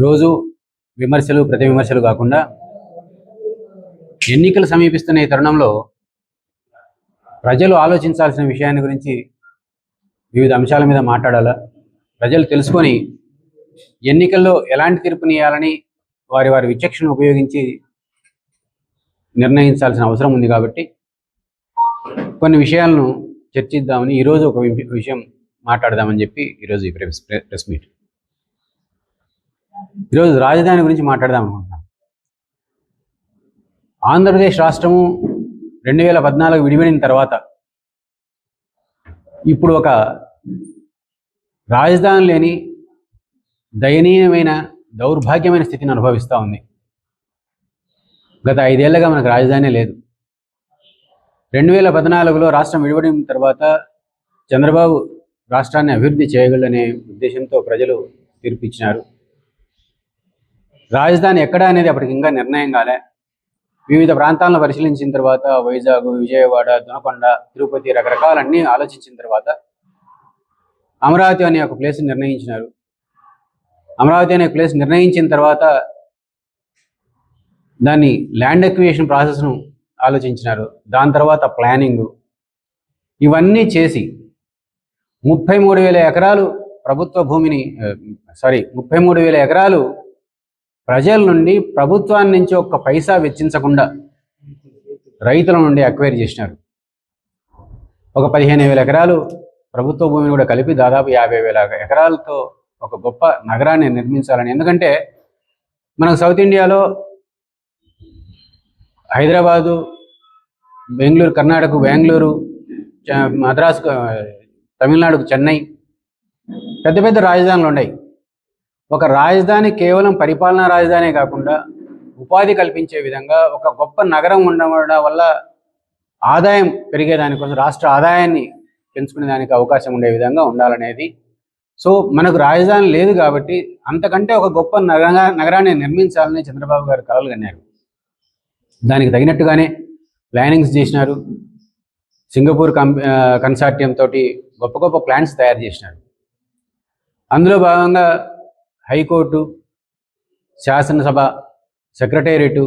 రోజు విమర్శలు ప్రతి విమర్శలు కాకుండా ఎన్నికలు సమీపిస్తున్న ఈ తరుణంలో ప్రజలు ఆలోచించాల్సిన విషయాన్ని గురించి వివిధ అంశాల మీద మాట్లాడాలా? ప్రజలు తెలుసుకొని ఎన్నికల్లో ఎలాంటి తీర్పునియాలని వారి వారి విచక్షణ ఉపయోగించి నిర్ణయించాల్సిన అవసరం ఉంది కాబట్టి కొన్ని విషయాలను చర్చిద్దామని ఈరోజు ఒక వి- విషయం మాట్లాడదామని చెప్పి ఈరోజు ఈ ప్రెస్ ప్రెస్ మీట్. ఈరోజు రాజధాని గురించి మాట్లాడదాం అనుకుంటున్నాం ఆంధ్రప్రదేశ్ రాష్ట్రము రెండు వేల పద్నాలుగు విడిపడిన తర్వాత ఇప్పుడు ఒక రాజధాని లేని దయనీయమైన దౌర్భాగ్యమైన స్థితిని అనుభవిస్తూ ఉంది. గత ఐదేళ్ళుగా మనకు రాజధాని లేదు. రెండు వేల పద్నాలుగులో రాష్ట్రం విడిపడిన తర్వాత చంద్రబాబు రాష్ట్రాన్ని అభివృద్ధి చేయగలనే ఉద్దేశంతో ప్రజలు తీర్పిచ్చినారు. రాజధాని ఎక్కడ అనేది అప్పటికి ఇంకా నిర్ణయం కాలే. వివిధ ప్రాంతాలను పరిశీలించిన తర్వాత వైజాగ్ విజయవాడ దునకొండ తిరుపతి రకరకాలన్నీ ఆలోచించిన తర్వాత అమరావతి అనే ఒక ప్లేస్ నిర్ణయించినారు. అమరావతి అనే ప్లేస్ నిర్ణయించిన తర్వాత దాన్ని ల్యాండ్ ఎక్వియేషన్ ప్రాసెస్ను ఆలోచించినారు. దాని తర్వాత ప్లానింగ్ ఇవన్నీ చేసి ముప్పై మూడు వేల ఎకరాలు ప్రభుత్వ భూమిని సారీ ముప్పై మూడు వేల ఎకరాలు ప్రజల నుండి ప్రభుత్వాన్ని నుంచి ఒక్క పైసా వెచ్చించకుండా రైతుల నుండి అక్వైర్ చేసినారు. ఒక పదిహేను వేల ఎకరాలు ప్రభుత్వ భూమిని కూడా కలిపి దాదాపు యాభై వేల ఎకరాలతో ఒక గొప్ప నగరాన్ని నిర్మించాలని. ఎందుకంటే మనకు సౌత్ ఇండియాలో హైదరాబాదు బెంగళూరు కర్ణాటక బెంగళూరు చ- మద్రాసు తమిళనాడుకు చెన్నై పెద్ద పెద్ద రాజధానులు ఉన్నాయి. ఒక రాజధాని కేవలం పరిపాలనా రాజధానే కాకుండా ఉపాధి కల్పించే విధంగా ఒక గొప్ప నగరం ఉండడం వల్ల ఆదాయం పెరిగేదానికోసం రాష్ట్ర ఆదాయాన్ని పెంచుకునే దానికి అవకాశం ఉండే విధంగా ఉండాలనేది. సో మనకు రాజధాని లేదు కాబట్టి అంతకంటే ఒక గొప్ప నగరంగా నగరాన్ని నిర్మించాలని చంద్రబాబు గారు కలలు కన్నారు. దానికి తగినట్టుగానే ప్లానింగ్స్ చేసినారు. సింగపూర్ కం కన్సార్టియం తోటి గొప్ప గొప్ప ప్లాన్స్ తయారు చేసినారు. అందులో భాగంగా హైకోర్టు శాసనసభ సెక్రటేరియట్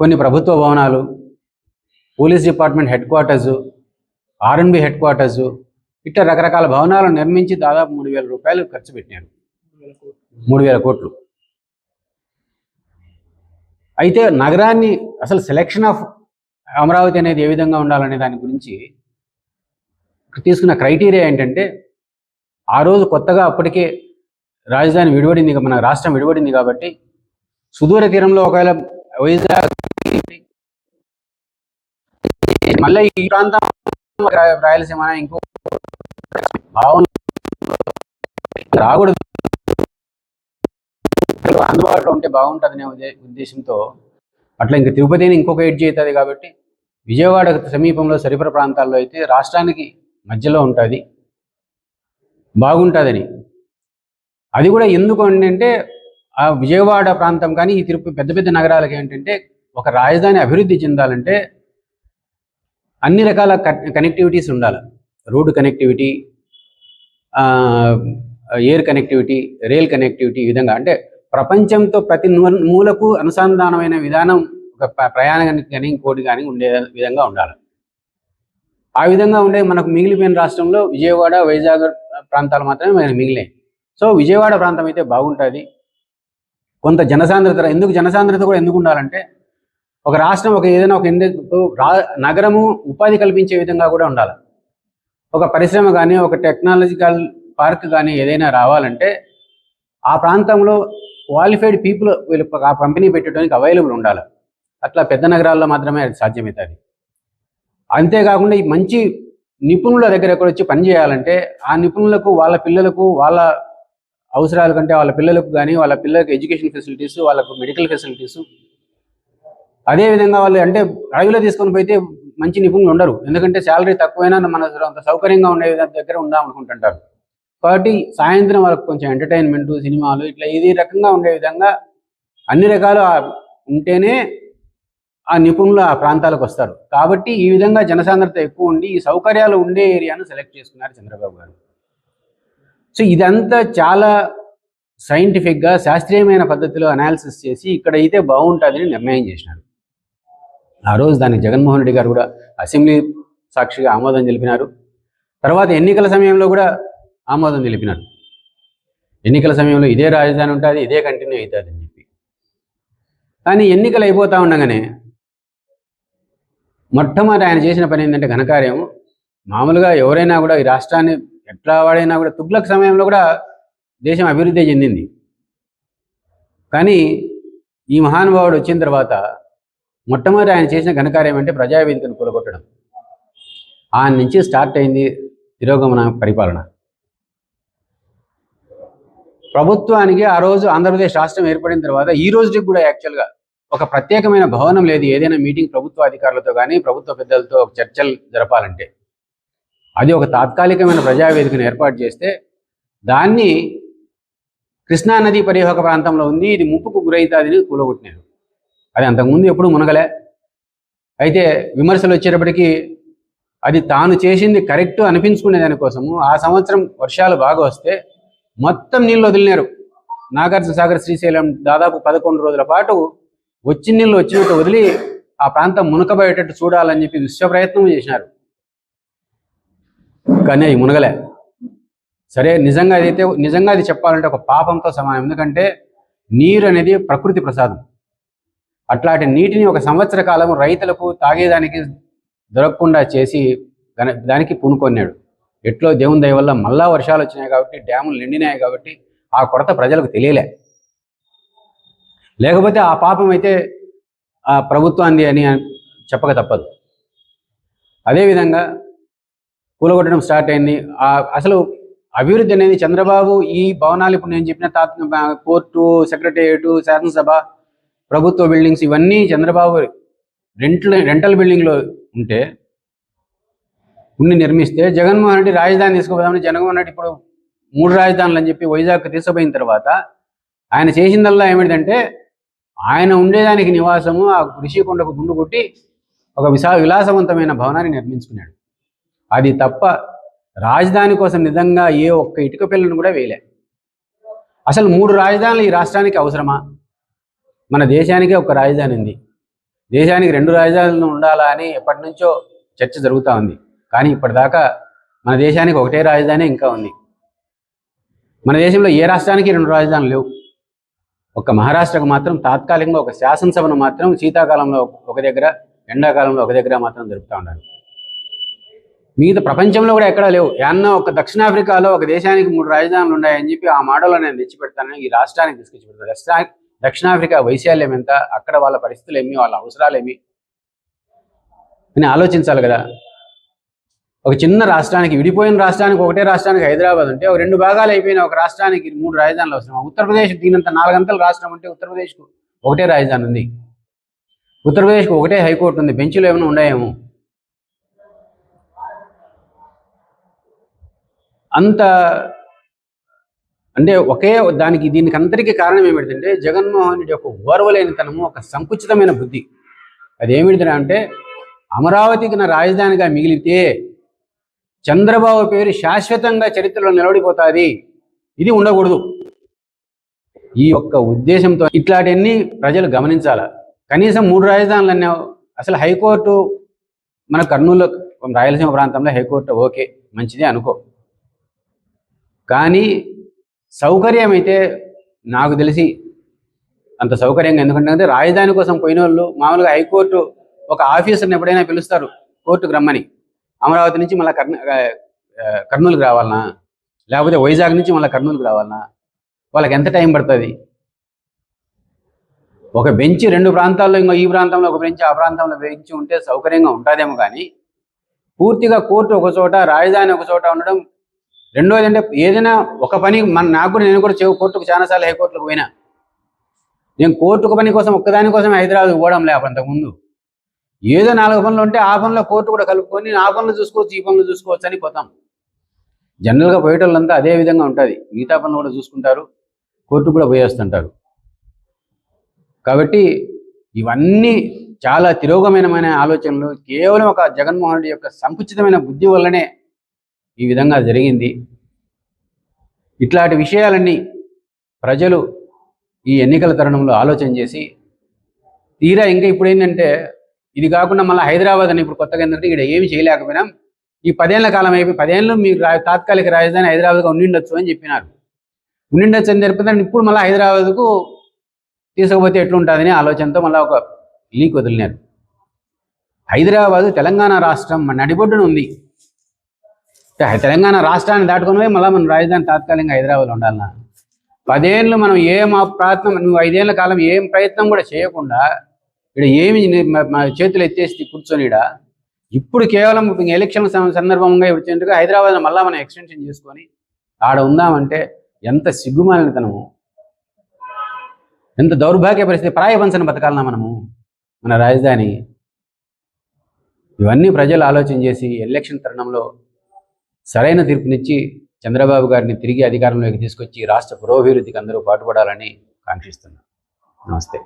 కొన్ని ప్రభుత్వ భవనాలు police department headquarters RNB headquarters ఇట్లా రకరకాల భవనాలను నిర్మించి దాదాపు మూడు వేల రూపాయలు ఖర్చు పెట్టారు మూడు వేల కోట్లు. అయితే నగరాన్ని అసలు సెలెక్షన్ ఆఫ్ అమరావతి అనేది ఏ విధంగా ఉండాలనే దాని గురించి తీసుకున్న క్రైటీరియా ఏంటంటే ఆ రోజు కొత్తగా అప్పటికే రాజధాని విడిపడింది మన రాష్ట్రం విడిపడింది కాబట్టి సుదూర తీరంలో ఒకవేళ వైజాగ్ మళ్ళీ ఈ ప్రాంతం రాయలసీమ ఇంకో భావన రాకూడదు. అందుబాటులో ఉంటే బాగుంటుందనే ఉద్దేశంతో అట్లా ఇంకా తిరుపతిని ఇంకొక ఎడ్జ్ అవుతుంది కాబట్టి విజయవాడ సమీపంలో సరిపర ప్రాంతాల్లో అయితే రాష్ట్రానికి మధ్యలో ఉంటుంది. బాగుంటుందని అది కూడా ఎందుకు అంటే ఆ విజయవాడ ప్రాంతం కానీ ఈ తిరుపతి పెద్ద పెద్ద నగరాలకి ఏంటంటే ఒక రాజధాని అభివృద్ధి చెందాలంటే అన్ని రకాల కనెక్టివిటీస్ ఉండాలి. Road connectivity air connectivity rail connectivity ఈ విధంగా. అంటే ప్రపంచంతో ప్రతి నూ- మూలకు అనుసంధానమైన విధానం ఒక ప్ర- ప్రయాణానికి కానీ ఇంకోటి కానీ ఉండే విధంగా ఉండాలి. ఆ విధంగా ఉండే మనకు మిగిలిపోయిన రాష్ట్రంలో విజయవాడ వైజాగ్ ప్రాంతాలు మాత్రమే మనకు మిగిలాయి. సో విజయవాడ ప్రాంతం అయితే బాగుంటుంది. కొంత జనసాంద్రత ఎందుకు జనసాంద్రత కూడా ఎందుకు ఉండాలంటే ఒక రాష్ట్రం ఒక ఏదైనా ఒక రా నగరము ఉపాధి కల్పించే విధంగా కూడా ఉండాలి. ఒక పరిశ్రమ కానీ ఒక టెక్నాలజికల్ పార్క్ కానీ ఏదైనా రావాలంటే ఆ ప్రాంతంలో క్వాలిఫైడ్ పీపుల్ వీళ్ళు ఆ కంపెనీ పెట్టడానికి అవైలబుల్ ఉండాలి. అట్లా పెద్ద నగరాల్లో మాత్రమే అది సాధ్యమవుతుంది. అంతేకాకుండా ఈ మంచి నిపుణుల దగ్గర ఎక్కడ వచ్చి పని చేయాలంటే ఆ నిపుణులకు వాళ్ళ పిల్లలకు వాళ్ళ అవసరాల కంటే వాళ్ళ పిల్లలకు కానీ వాళ్ళ పిల్లలకు ఎడ్యుకేషన్ ఫెసిలిటీస్ వాళ్ళకు మెడికల్ ఫెసిలిటీస్. అదేవిధంగా వాళ్ళు అంటే అడవిలో తీసుకొని పోతే మంచి నిపుణులు ఉండరు. ఎందుకంటే శాలరీ తక్కువైనా మన అంత సౌకర్యంగా ఉండే దగ్గర ఉందాం అనుకుంటుంటారు. కాబట్టి సాయంత్రం వాళ్ళకి కొంచెం ఎంటర్టైన్మెంట్ సినిమాలు ఇట్లా ఇది రకంగా ఉండే విధంగా అన్ని రకాలు ఉంటేనే ఆ నిపుణులు ఆ ప్రాంతాలకు వస్తారు. కాబట్టి ఈ విధంగా జనసాంద్రత ఎక్కువ ఉండి ఈ సౌకర్యాలు ఉండే ఏరియాను సెలెక్ట్ చేసుకున్నారు చంద్రబాబు గారు. సో ఇదంతా చాలా సైంటిఫిక్గా శాస్త్రీయమైన పద్ధతిలో అనాలిసిస్ చేసి ఇక్కడ అయితే బాగుంటుందని నిర్ణయం చేసినారు. ఆ రోజు దానికి జగన్మోహన్ రెడ్డి గారు కూడా అసెంబ్లీ సాక్షిగా ఆమోదం తెలిపినారు. తర్వాత ఎన్నికల సమయంలో కూడా ఆమోదం తెలిపినారు. ఎన్నికల సమయంలో ఇదే రాజధాని ఉంటుంది ఇదే కంటిన్యూ అవుతుంది అని చెప్పి. కానీ ఎన్నికలు అయిపోతూ ఉండగానే మొట్టమొదటి ఆయన చేసిన పని ఏంటంటే ఘనకార్యం మామూలుగా ఎవరైనా కూడా ఈ రాష్ట్రాన్ని ఎట్లా వాడైనా కూడా తుగ్లక్ సమయంలో కూడా దేశం అభివృద్ధి చెందింది. కానీ ఈ మహానుభావుడు వచ్చిన తర్వాత మొట్టమొదటి ఆయన చేసిన ఘనకార్యం అంటే ప్రజావేదికను కూలగొట్టడం. ఆయన నుంచి స్టార్ట్ అయింది తిరోగమన పరిపాలన. ప్రభుత్వానికి ఆ రోజు ఆంధ్రప్రదేశ్ రాష్ట్రం ఏర్పడిన తర్వాత ఈ రోజుకి కూడా యాక్చువల్గా ఒక ప్రత్యేకమైన భవనం లేదు. ఏదైనా మీటింగ్ ప్రభుత్వ అధికారులతో కానీ ప్రభుత్వ పెద్దలతో చర్చలు జరపాలంటే. అది ఒక తాత్కాలికమైన ప్రజావేదికను ఏర్పాటు చేస్తే దాన్ని కృష్ణా నది పరివాహక ప్రాంతంలో ఉంది ఇది ముప్పుకు గురైతాదని కూలగొట్టినారు. అది అంతకుముందు ఎప్పుడు మునగలే. అయితే విమర్శలు వచ్చేటప్పటికీ అది తాను చేసింది కరెక్ట్ అనిపించుకునే దానికోసము ఆ సంవత్సరం వర్షాలు బాగా వస్తే మొత్తం నీళ్ళు వదిలినారు. నాగార్జున సాగర్ శ్రీశైలం దాదాపు పదకొండు రోజుల పాటు వచ్చిన నీళ్ళు వచ్చినట్టు వదిలి ఆ ప్రాంతం మునకబోయేటట్టు చూడాలని చెప్పి విశ్వ ప్రయత్నం చేసినారు. కానీ అవి మునగలే. సరే నిజంగా అదైతే నిజంగా అది చెప్పాలంటే ఒక పాపంతో సమానం. ఎందుకంటే నీరు అనేది ప్రకృతి ప్రసాదం. అట్లాంటి నీటిని ఒక సంవత్సర కాలం రైతులకు తాగేదానికి దొరకకుండా చేసి దాని- దానికి పూనుకొన్నాడు. ఎట్లో దేవుని దయ వల్ల మళ్ళా వర్షాలు వచ్చినాయి కాబట్టి డ్యాములు నిండినాయి కాబట్టి ఆ కొరత ప్రజలకు తెలియలే. లేకపోతే ఆ పాపం అయితే ఆ ప్రభుత్వాన్ని అని చెప్పక తప్పదు. అదేవిధంగా కూలగొట్టడం స్టార్ట్ అయింది. అసలు అభివృద్ధి అనేది చంద్రబాబు ఈ భవనాలు ఇప్పుడు నేను చెప్పిన తాత్ కోర్టు సెక్రటేరియట్ శాసనసభ ప్రభుత్వ బిల్డింగ్స్ ఇవన్నీ చంద్రబాబు రెంటల్ రెంటల్ బిల్డింగ్లో ఉంటే ఉండి నిర్మిస్తే జగన్మోహన్ రెడ్డి రాజధాని తీసుకుపోదామని జగన్మోహన్ రెడ్డి ఇప్పుడు మూడు రాజధానులు అని చెప్పి వైజాగ్ తీసుకుపోయిన తర్వాత ఆయన చేసిందల్లా ఏమిటంటే ఆయన ఉండేదానికి నివాసము ఆ ఋషికొండకు గుండు కొట్టి ఒక విశా విలాసవంతమైన భవనాన్ని నిర్మించుకున్నాడు. అది తప్ప రాజధాని కోసం నిజంగా ఏ ఒక్క ఇటుక పిల్లను కూడా వేయలే. అసలు మూడు రాజధానులు ఈ రాష్ట్రానికి అవసరమా? మన దేశానికే ఒక రాజధాని ఉంది. దేశానికి రెండు రాజధానులు ఉండాలా అని ఎప్పటి నుంచో చర్చ జరుగుతూ ఉంది. కానీ ఇప్పటిదాకా మన దేశానికి ఒకటే రాజధాని ఇంకా ఉంది. మన దేశంలో ఏ రాష్ట్రానికి రెండు రాజధానులు లేవు? ఒక మహారాష్ట్రకు మాత్రం తాత్కాలికంగా ఒక శాసనసభను మాత్రం శీతాకాలంలో ఒక దగ్గర ఎండాకాలంలో ఒక దగ్గర మాత్రం జరుపుతూ ఉండాలి. మిగతా ప్రపంచంలో కూడా ఎక్కడా లేవు. ఏమన్నా ఒక దక్షిణాఫ్రికాలో ఒక దేశానికి మూడు రాజధానులు ఉన్నాయని చెప్పి ఆ మాటలో నేను తెచ్చి పెడతానని ఈ రాష్ట్రానికి తీసుకొచ్చి పెడతాను దక్షిణాఫ్రికా వైశాల్యం ఎంత? అక్కడ వాళ్ళ పరిస్థితులు ఏమి వాళ్ళ అవసరాలు ఏమి అని ఆలోచించాలి కదా. ఒక చిన్న రాష్ట్రానికి విడిపోయిన రాష్ట్రానికి ఒకటే రాష్ట్రానికి హైదరాబాద్ ఉంటే ఒక రెండు భాగాలు అయిపోయిన ఒక రాష్ట్రానికి మూడు రాజధానులు అవసరం. ఉత్తరప్రదేశ్ దీనంత నాలుగంతల రాష్ట్రం ఉంటే ఉత్తరప్రదేశ్కు ఒకటే రాజధాని ఉంది. ఉత్తరప్రదేశ్కు ఒకటే హైకోర్టు ఉంది. బెంచ్లు ఏమైనా ఉన్నాయేమో? అంత అంటే ఒకే దానికి దీనికి అంతటికీ కారణం ఏమిటంటే జగన్మోహన్ రెడ్డి యొక్క ఓర్వలేనితనము ఒక సంకుచితమైన బుద్ధి. అది ఏమిటిరా అంటే అమరావతికి నా రాజధానిగా మిగిలితే చంద్రబాబు పేరు శాశ్వతంగా చరిత్రలో నిలబడిపోతుంది. ఇది ఉండకూడదు. ఈ యొక్క ఉద్దేశంతో ఇట్లాంటివన్నీ ప్రజలు గమనించాల? కనీసం మూడు రాజధానులు అన్నావు. అసలు హైకోర్టు మన కర్నూలు రాయలసీమ ప్రాంతంలో హైకోర్టు ఓకే. మంచిదే అనుకో. కానీ సౌకర్యం అయితే నాకు తెలిసి అంత సౌకర్యంగా ఎందుకంటే రాజధాని కోసం పోయిన వాళ్ళు మామూలుగా హైకోర్టు ఒక ఆఫీసర్ని ఎప్పుడైనా పిలుస్తారు కోర్టుకు రమ్మని. అమరావతి నుంచి మళ్ళీ కర్ణ కర్నూలుకి రావాలనా? లేకపోతే వైజాగ్ నుంచి మళ్ళీ కర్నూలుకి రావాలనా? వాళ్ళకి ఎంత టైం పడుతుంది? ఒక బెంచ్ రెండు ప్రాంతాల్లో ఇంకో ఈ ప్రాంతంలో ఒక బెంచ్ ఆ ప్రాంతంలో బెంచ్ ఉంటే సౌకర్యంగా ఉంటుందేమో కానీ పూర్తిగా కోర్టు ఒక చోట రాజధాని ఒక చోట ఉండడం రెండోది అంటే ఏదైనా ఒక పని మన నాకు కూడా నేను కూడా చెవు కోర్టుకు చాలాసార్లు హైకోర్టులకు పోయినా. నేను కోర్టుకు పని కోసం ఒక్కదాని కోసం హైదరాబాద్ పోవడం లే అంతకుముందు ఏదో నాలుగు పనులు ఉంటే ఆ పనిలో కోర్టు కూడా కలుపుకొని ఆ పనులు చూసుకోవచ్చు ఈ పనులు చూసుకోవచ్చు అని పోతాం. జనరల్గా పోయేటోళ్ళంతా అదే విధంగా ఉంటుంది. మిగతా పనులు కూడా చూసుకుంటారు కోర్టు కూడా పోయేస్తుంటారు కాబట్టి ఇవన్నీ చాలా తిరోగమైనమైన ఆలోచనలు. కేవలం ఒక జగన్మోహన్ రెడ్డి యొక్క సంకుచితమైన బుద్ధి వల్లనే ఈ విధంగా జరిగింది. ఇట్లాంటి విషయాలన్నీ ప్రజలు ఈ ఎన్నికల తరుణంలో ఆలోచన చేసి తీరా ఇంకా ఇప్పుడు ఏంటంటే ఇది కాకుండా మళ్ళీ హైదరాబాద్ అని ఇప్పుడు కొత్తగా ఏంటంటే ఇక్కడ ఏమి చేయలేకపోయినాం ఈ పదేళ్ళ కాలం అయిపోయి పదేళ్ళు మీకు తాత్కాలిక రాజధాని హైదరాబాద్గా ఉండిండొచ్చు అని చెప్పినారు. ఉండిండొచ్చు అని తెలిపితే ఇప్పుడు మళ్ళీ హైదరాబాద్కు తీసుకపోతే ఎట్లుంటుందని ఆలోచనతో మళ్ళీ ఒక లీక్ వదిలినారు. హైదరాబాదు తెలంగాణ రాష్ట్రం మన నడిబొడ్డున ఉంది. తెలంగాణ రాష్ట్రాన్ని దాటుకొని పోయి మళ్ళీ మన రాజధాని తాత్కాలికంగా హైదరాబాద్ ఉండాలన్నా. పదేళ్ళు మనం ఏం ప్రయత్నం నువ్వు ఐదేళ్ళ కాలం ఏం ప్రయత్నం కూడా చేయకుండా ఇక్కడ ఏమి మా చేతులు ఎత్తేసి కూర్చొని ఈడ ఇప్పుడు కేవలం ఎలక్షన్ సందర్భంగా వచ్చినట్టుగా హైదరాబాద్ మళ్ళీ మనం ఎక్స్టెన్షన్ చేసుకొని ఆడ ఉందామంటే ఎంత సిగ్గుమాలినతనము. ఎంత దౌర్భాగ్య పరిస్థితి ప్రాయపంచన బతకాలన్నా మనము మన రాజధాని. ఇవన్నీ ప్రజలు ఆలోచన చేసి ఎలక్షన్ తరుణంలో సరైన తీర్పునిచ్చి చంద్రబాబు గారిని తిరిగి అధికారంలోకి తీసుకొచ్చి రాష్ట్ర పురోభివృద్ధికి అందరూ పాటుపడాలని కాంక్షిస్తున్నాను. నమస్తే.